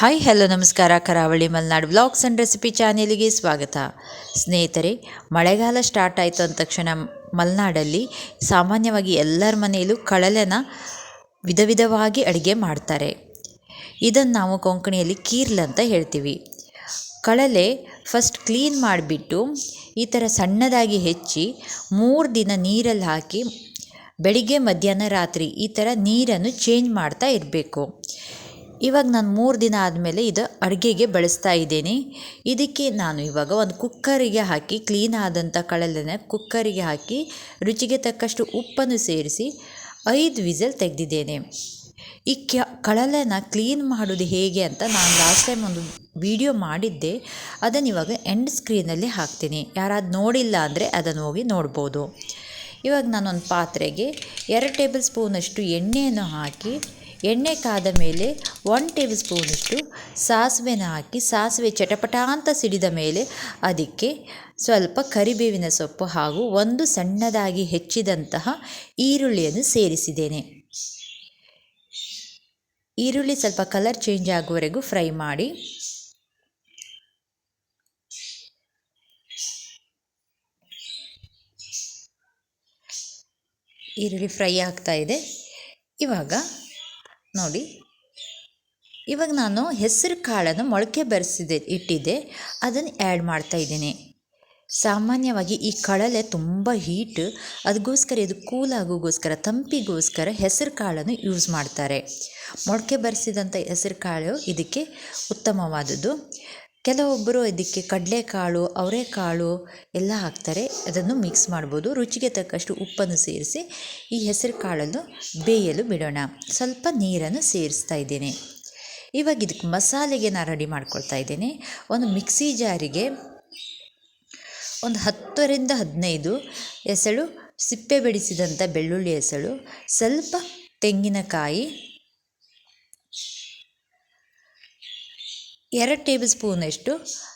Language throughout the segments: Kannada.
ಹಾಯ್, ಹಲೋ, ನಮಸ್ಕಾರ. ಕರಾವಳಿ ಮಲೆನಾಡು ವ್ಲಾಗ್ಸ್ ಆ್ಯಂಡ್ ರೆಸಿಪಿ ಚಾನೆಲ್ಗೆ ಸ್ವಾಗತ. ಸ್ನೇಹಿತರೆ, ಮಳೆಗಾಲ ಸ್ಟಾರ್ಟ್ ಆಯಿತು ಅಂದ ತಕ್ಷಣ ಮಲೆನಾಡಲ್ಲಿ ಸಾಮಾನ್ಯವಾಗಿ ಎಲ್ಲರ ಮನೆಯಲ್ಲೂ ಕಳಲೆನ ವಿಧ ವಿಧವಾಗಿ ಅಡುಗೆ ಮಾಡ್ತಾರೆ. ಇದನ್ನು ನಾವು ಕೊಂಕಣಿಯಲ್ಲಿ ಕೀರ್ಲ್ ಅಂತ ಹೇಳ್ತೀವಿ. ಕಳಲೆ ಫಸ್ಟ್ ಕ್ಲೀನ್ ಮಾಡಿಬಿಟ್ಟು ಈ ಥರ ಸಣ್ಣದಾಗಿ ಹೆಚ್ಚಿ ಮೂರು ದಿನ ನೀರಲ್ಲಿ ಹಾಕಿ ಬೆಳಿಗ್ಗೆ, ಮಧ್ಯಾಹ್ನ, ರಾತ್ರಿ ಈ ಥರ ನೀರನ್ನು ಚೇಂಜ್ ಮಾಡ್ತಾ ಇರಬೇಕು. ಇವಾಗ ನಾನು ಮೂರು ದಿನ ಆದಮೇಲೆ ಇದು ಅಡುಗೆಗೆ ಬಳಸ್ತಾ ಇದ್ದೀನಿ. ಇದಕ್ಕೆ ನಾನು ಇವಾಗ ಒಂದು ಕುಕ್ಕರಿಗೆ ಹಾಕಿ ಕ್ಲೀನ್ ಆದಂಥ ಕಳಲೆನ ಕುಕ್ಕರಿಗೆ ಹಾಕಿ, ರುಚಿಗೆ ತಕ್ಕಷ್ಟು ಉಪ್ಪನ್ನು ಸೇರಿಸಿ ಐದು ವಿಸಲ್ ತೆಗೆದಿದ್ದೇನೆ. ಈ ಕ್ಯ ಕ್ಲೀನ್ ಮಾಡೋದು ಹೇಗೆ ಅಂತ ನಾನು ಲಾಸ್ಟ್ ಟೈಮ್ ಒಂದು ವಿಡಿಯೋ ಮಾಡಿದ್ದೆ. ಅದನ್ನು ಇವಾಗ ಎಂಡ್ ಸ್ಕ್ರೀನಲ್ಲಿ ಹಾಕ್ತೀನಿ. ಯಾರಾದ್ರು ನೋಡಿಲ್ಲ ಅಂದರೆ ಅದನ್ನು ಹೋಗಿ ನೋಡ್ಬೋದು. ಇವಾಗ ನಾನೊಂದು ಪಾತ್ರೆಗೆ ಎರಡು ಟೇಬಲ್ ಸ್ಪೂನಷ್ಟು ಎಣ್ಣೆಯನ್ನು ಹಾಕಿ ಎಣ್ಣೆ ಕಾದ ಮೇಲೆ ಒನ್ ಟೇಬಲ್ ಸ್ಪೂನಷ್ಟು ಸಾಸಿವೆನ ಹಾಕಿ ಸಾಸಿವೆ ಚಟಪಟ ಅಂತ ಸಿಡಿದ ಮೇಲೆ ಅದಕ್ಕೆ ಸ್ವಲ್ಪ ಕರಿಬೇವಿನ ಸೊಪ್ಪು ಹಾಗೂ ಒಂದು ಸಣ್ಣದಾಗಿ ಹೆಚ್ಚಿದಂತಹ ಈರುಳ್ಳಿಯನ್ನು ಸೇರಿಸಿದ್ದೇನೆ. ಈರುಳ್ಳಿ ಸ್ವಲ್ಪ ಕಲರ್ ಚೇಂಜ್ ಆಗುವವರೆಗೂ ಫ್ರೈ ಮಾಡಿ. ಈರುಳ್ಳಿ ಫ್ರೈ ಆಗ್ತಾ ಇದೆ. ಇವಾಗ ನೋಡಿ. ಇವಾಗ ನಾನು ಹೆಸರು ಕಾಳನ್ನು ಮೊಳಕೆ ಬರೆಸಿದೆ, ಇಟ್ಟಿದ್ದೆ. ಅದನ್ನು ಆ್ಯಡ್ ಮಾಡ್ತಾ ಇದ್ದೀನಿ. ಸಾಮಾನ್ಯವಾಗಿ ಈ ಕಳಲೆ ತುಂಬ ಹೀಟ್ ಅದಕ್ಕೋಸ್ಕರ ಇದು ಕೂಲ್ ಆಗೋಗೋಸ್ಕರ, ತಂಪಿಗೋಸ್ಕರ ಹೆಸರು ಕಾಳನ್ನು ಯೂಸ್ ಮಾಡ್ತಾರೆ. ಮೊಳಕೆ ಬರೆಸಿದಂಥ ಹೆಸರು ಕಾಳು ಇದಕ್ಕೆ ಉತ್ತಮವಾದದ್ದು. ಕೆಲವೊಬ್ಬರು ಇದಕ್ಕೆ ಕಡಲೆಕಾಳು, ಅವರೆಕಾಳು ಎಲ್ಲ ಹಾಕ್ತಾರೆ. ಅದನ್ನು ಮಿಕ್ಸ್ ಮಾಡ್ಬೋದು. ರುಚಿಗೆ ತಕ್ಕಷ್ಟು ಉಪ್ಪನ್ನು ಸೇರಿಸಿ ಈ ಹೆಸರು ಕಾಳನ್ನು ಬೇಯಲು ಬಿಡೋಣ. ಸ್ವಲ್ಪ ನೀರನ್ನು ಸೇರಿಸ್ತಾ ಇದ್ದೇನೆ. ಇವಾಗ ಇದಕ್ಕೆ ಮಸಾಲೆಗೆ ನಾನು ರೆಡಿ ಮಾಡ್ಕೊಳ್ತಾ ಇದ್ದೇನೆ. ಒಂದು ಮಿಕ್ಸಿ ಜಾರಿಗೆ ಒಂದು ಹತ್ತರಿಂದ ಹದಿನೈದು ಎಸಳು ಸಿಪ್ಪೆ ಬಿಡಿಸಿದಂಥ ಬೆಳ್ಳುಳ್ಳಿ ಎಸಳು ಸ್ವಲ್ಪ ತೆಂಗಿನಕಾಯಿ ಎರಡು ಟೇಬಲ್ ಸ್ಪೂನಷ್ಟು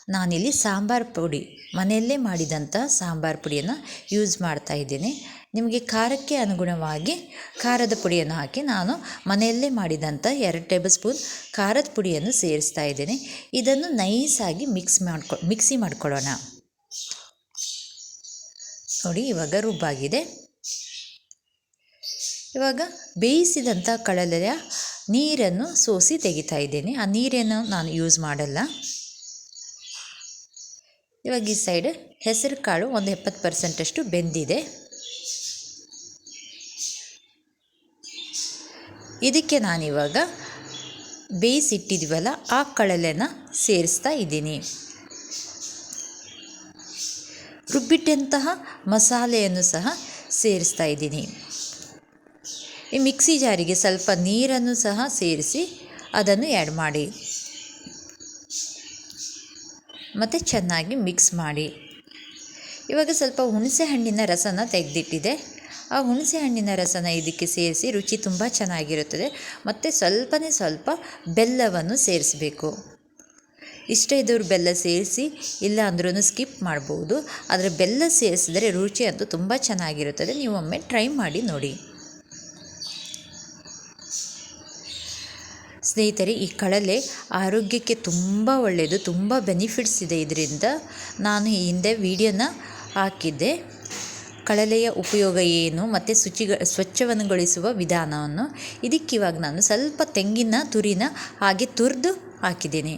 ನಾನಿಲ್ಲಿ ಸಾಂಬಾರು ಪುಡಿ, ಮನೆಯಲ್ಲೇ ಮಾಡಿದಂಥ ಸಾಂಬಾರು ಪುಡಿಯನ್ನು ಯೂಸ್ ಮಾಡ್ತಾ ಇದ್ದೀನಿ. ನಿಮಗೆ ಖಾರಕ್ಕೆ ಅನುಗುಣವಾಗಿ ಖಾರದ ಪುಡಿಯನ್ನು ಹಾಕಿ ನಾನು ಮನೆಯಲ್ಲೇ ಮಾಡಿದಂಥ ಎರಡು ಟೇಬಲ್ ಸ್ಪೂನ್ ಖಾರದ ಪುಡಿಯನ್ನು ಸೇರಿಸ್ತಾ ಇದ್ದೇನೆ. ಇದನ್ನು ನೈಸಾಗಿ ಮಿಕ್ಸ್ ಮಾಡ್ಕೊ, ಮಿಕ್ಸಿ ಮಾಡ್ಕೊಳ್ಳೋಣ. ನೋಡಿ, ಇವಾಗ ರುಬ್ಬಾಗಿದೆ. ಇವಾಗ ಬೇಯಿಸಿದಂಥ ಕಳಲೆಯ ನೀರನ್ನು ಸೋಸಿ ತೆಗಿತಾ ಇದ್ದೇನೆ. ಆ ನೀರನ್ನು ನಾನು ಯೂಸ್ ಮಾಡಲ್ಲ. ಇವಾಗ ಈ ಸೈಡ್ ಹೆಸರು ಕಾಳು ಒಂದು ಎಪ್ಪತ್ತು ಪರ್ಸೆಂಟಷ್ಟು ಬೆಂದಿದೆ. ಇದಕ್ಕೆ ನಾನಿವಾಗ ಬೇಯಿಸಿಟ್ಟಿದ್ದೀವಲ್ಲ ಆ ಕಳಲೆನ ಸೇರಿಸ್ತಾ ಇದ್ದೀನಿ. ರುಬ್ಬಿಟ್ಟಂತಹ ಮಸಾಲೆಯನ್ನು ಸಹ ಸೇರಿಸ್ತಾ ಇದ್ದೀನಿ. ಈ ಮಿಕ್ಸಿ ಜಾರಿಗೆ ಸ್ವಲ್ಪ ನೀರನ್ನು ಸಹ ಸೇರಿಸಿ ಅದನ್ನು ಆ್ಯಡ್ ಮಾಡಿ. ಮತ್ತು ಚೆನ್ನಾಗಿ ಮಿಕ್ಸ್ ಮಾಡಿ. ಇವಾಗ ಸ್ವಲ್ಪ ಹುಣಸೆ ಹಣ್ಣಿನ ರಸನ ತೆಗೆದಿಟ್ಟಿದೆ. ಆ ಹುಣಸೆ ಹಣ್ಣಿನ ರಸನ ಇದಕ್ಕೆ ಸೇರಿಸಿ ರುಚಿ ತುಂಬ ಚೆನ್ನಾಗಿರುತ್ತದೆ. ಮತ್ತು ಸ್ವಲ್ಪನೇ ಸ್ವಲ್ಪ ಬೆಲ್ಲವನ್ನು ಸೇರಿಸಬೇಕು. ಇಷ್ಟ ಇದ್ದವ್ರು ಬೆಲ್ಲ ಸೇರಿಸಿ, ಇಲ್ಲ ಅಂದ್ರೂ ಸ್ಕಿಪ್ ಮಾಡ್ಬೋದು. ಆದರೆ ಬೆಲ್ಲ ಸೇರಿಸಿದರೆ ರುಚಿ ಅಂತೂ ತುಂಬ ಚೆನ್ನಾಗಿರುತ್ತದೆ. ನೀವು ಒಮ್ಮೆ ಟ್ರೈ ಮಾಡಿ ನೋಡಿ. ಸ್ನೇಹಿತರೆ, ಈ ಕಳಲೆ ಆರೋಗ್ಯಕ್ಕೆ ತುಂಬ ಒಳ್ಳೆಯದು ತುಂಬ ಬೆನಿಫಿಟ್ಸ್ ಇದೆ ಇದರಿಂದ ನಾನು ಈ ಹಿಂದೆ ವೀಡಿಯೋನ ಹಾಕಿದ್ದೆ. ಕಳಲೆಯ ಉಪಯೋಗ ಏನು, ಮತ್ತು ಶುಚಿಗ ಸ್ವಚ್ಛವನ್ನುಗೊಳಿಸುವ ವಿಧಾನವನ್ನು ಇದಕ್ಕಿವಾಗ ನಾನು ಸ್ವಲ್ಪ ತೆಂಗಿನ ತುರಿನ ಹಾಗೆ ತುರಿದು ಹಾಕಿದ್ದೀನಿ.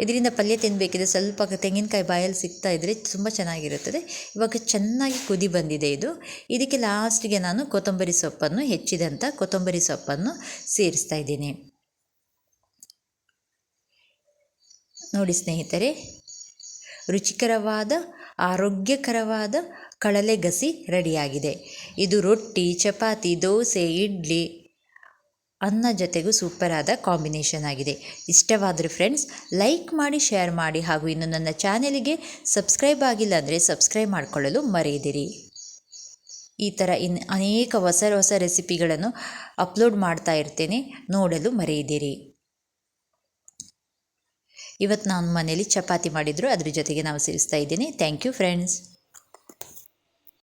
ಇದರಿಂದ ಪಲ್ಯ ತಿನ್ನಬೇಕಿದ್ರೆ ಸ್ವಲ್ಪ ತೆಂಗಿನಕಾಯಿ ಬಾಯಲ್ಲಿ ಸಿಗ್ತಾ ಇದ್ದರೆ ತುಂಬ ಚೆನ್ನಾಗಿರುತ್ತದೆ. ಇವಾಗ ಚೆನ್ನಾಗಿ ಕುದಿ ಬಂದಿದೆ ಇದು. ಇದಕ್ಕೆ ಲಾಸ್ಟಿಗೆ ನಾನು ಕೊತ್ತಂಬರಿ ಸೊಪ್ಪನ್ನು ಹೆಚ್ಚಿದಂಥ ಕೊತ್ತಂಬರಿ ಸೊಪ್ಪನ್ನು ಸೇರಿಸ್ತಾ ಇದ್ದೀನಿ. ನೋಡಿ ಸ್ನೇಹಿತರೆ, ರುಚಿಕರವಾದ, ಆರೋಗ್ಯಕರವಾದ ಕಳಲೆ ಗಸಿ ರೆಡಿಯಾಗಿದೆ. ಇದು ರೊಟ್ಟಿ, ಚಪಾತಿ, ದೋಸೆ, ಇಡ್ಲಿ ಅನ್ನ ಜೊತೆಗೂ ಸೂಪರಾದ ಕಾಂಬಿನೇಷನ್ ಆಗಿದೆ. ಇಷ್ಟವಾದರೆ ಫ್ರೆಂಡ್ಸ್ ಲೈಕ್ ಮಾಡಿ ಶೇರ್ ಮಾಡಿ ಹಾಗೂ ಇನ್ನು ನನ್ನ ಚಾನೆಲಿಗೆ ಸಬ್ಸ್ಕ್ರೈಬ್ ಆಗಿಲ್ಲ ಅಂದರೆ ಸಬ್ಸ್ಕ್ರೈಬ್ ಮಾಡಿಕೊಳ್ಳಲು ಮರೆಯದಿರಿ. ಈ ಥರ ಇನ್ನು ಅನೇಕ ಹೊಸ ಹೊಸ ರೆಸಿಪಿಗಳನ್ನು ಅಪ್ಲೋಡ್ ಮಾಡ್ತಾ ಇರ್ತೇನೆ ನೋಡಲು ಮರೆಯದಿರಿ. ಇವತ್ತು ನಾನು ಮನೇಲಿ ಚಪಾತಿ ಮಾಡಿದ್ರು, ಅದ್ರ ಜೊತೆಗೆ ನಾವು ಸೇರಿಸ್ತಾ ಇದ್ದೀನಿ. Thank you friends